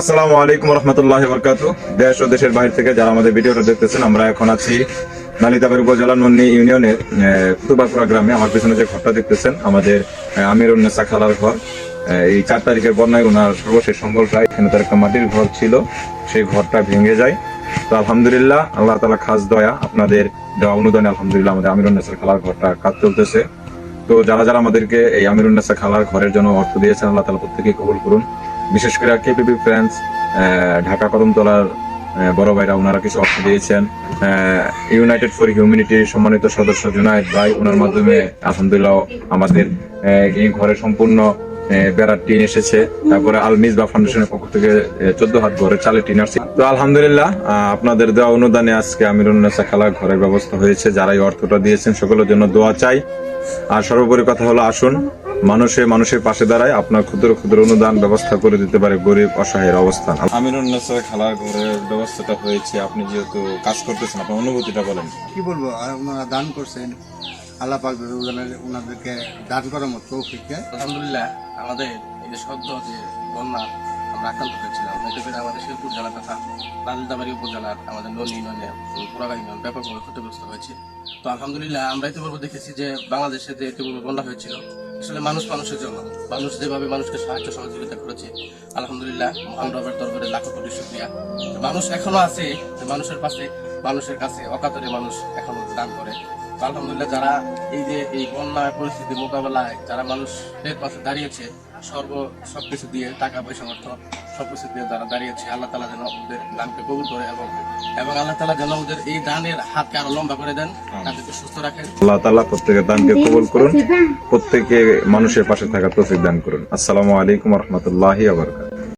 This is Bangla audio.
আসসালামু আলাইকুম রহমতুল্লাহ বরকাত দেশ ও দেশের বাইরে থেকে যারা আমাদের ভিডিওটা দেখতেছেন, আমরা এখন আছি নালিতাবাড়ি উপজেলা নন্নি ইউনিয়নের কুতুবাকুড়া গ্রামে। আমার পিছনে যে ঘরটা দেখতেছেন, আমাদের আমির উন্নেসা খালার ঘর। এই চার তারিখের বন্যায় ওনার সর্বশেষ সম্বলটা এখানে তার একটা মাটির ঘর ছিল, সেই ঘরটা ভেঙে যায়। তো আলহামদুলিল্লাহ, আল্লাহ তালা খাস দয়া, আপনাদের দেওয়া অনুদানে আলহামদুলিল্লাহ আমাদের আমির উন্নেসা খালার ঘরটা কাজ চলতেছে। তো যারা যারা আমাদেরকে এই আমির উন্নেসা খালার ঘরের জন্য অর্থ দিয়েছেন, আল্লাহ তালা প্রত্যেকে কবুল করুন। বিশেষ করে কেপিপি ফ্রেন্ডস ঢাকা কদমতলার বড় ভাইরা ওনারা কিছু অর্থ দিয়েছেন। ইউনাইটেড ফর হিউম্যানিটির সম্মানিত সদস্য জুনায়েদ ভাই, ওনার মাধ্যমে আলহামদুলিল্লাহ আমাদের এই ঘরে সম্পূর্ণ বেড়ার টিন এসেছে। তারপরে আল মিসবা ফাউন্ডেশনের পক্ষ থেকে চোদ্দ হাত ঘরে চালে টিন আসছে। তো আলহামদুলিল্লাহ আপনাদের দেওয়া অনুদানে আজকে আমিরুন্নেসা খালা ঘরের ব্যবস্থা হয়েছে। যারা এই অর্থটা দিয়েছেন, সকলের জন্য দোয়া চাই। আর সর্বোপরি কথা হলো, আসুন মানুষে মানুষের পাশে দাঁড়ায় আপনার ক্ষুদ্র ক্ষুদ্র অনুদান ব্যবস্থা করে দিতে পারে গরিব অসহায়ের অবস্থান। আমিরুন্নেসা খালার ঘরের ব্যবস্থাটা হয়েছে আপনি যেহেতু কাজ করতেছেন আপনার অনুভূতিটা বলেন। কি বলব আর ওনারা দান করছেন আল্লাহ পাক ওনাদেরকে দান করার মতো আলহামদুলিল্লাহ আমাদের এই যে সদ্য যে বন্যা আমরা আক্রান্ত হয়েছিলাম এতে করে আমাদের শেরপুর জেলা তথা লালদাবাড়ি উপজেলার আমাদের ননী ইউনিয়নে পুরাগা ইউনিয়ন ব্যাপকভাবে ক্ষতিগ্রস্ত হয়েছে। তো আলহামদুলিল্লাহ আমরা ইতিপূর্বে দেখেছি যে বাংলাদেশে যে ইতিপূর্বে বন্যা হয়েছিল আসলে মানুষ মানুষের জন্য। মানুষ যেভাবে মানুষকে সাহায্য সহযোগিতা করেছে, আলহামদুলিল্লাহ মহান রবের দরবারে লাখো কোটি শুক্রিয়া। মানুষ এখনও আছে মানুষের পাশে, মানুষের কাছে অকাতরে মানুষ এখনও দান করে। আলহামদুলিল্লাহ যারা এই যে এই বন্যা পরিস্থিতি মোকাবেলায়, যারা মানুষের পাশে দাঁড়িয়েছে সর্ব সবকিছু দিয়ে টাকা পয়সা অর্থ সবকিছু দিয়ে যারা দাঁড়িয়েছে আল্লাহ তালা যেন ওদের দানকে কবুল করে এবং এবং আল্লাহ তালা যেন ওদের এই দানের হাতকে আরও লম্বা করে দেন তাদেরকে সুস্থ রাখেন। আল্লাহ তালা প্রত্যেকের দানকে কবুল করুন প্রত্যেকে মানুষের পাশে থাকার তৌফিক দান করুন। আসসালামু আলাইকুম রহমতুল্লাহ আবরকাত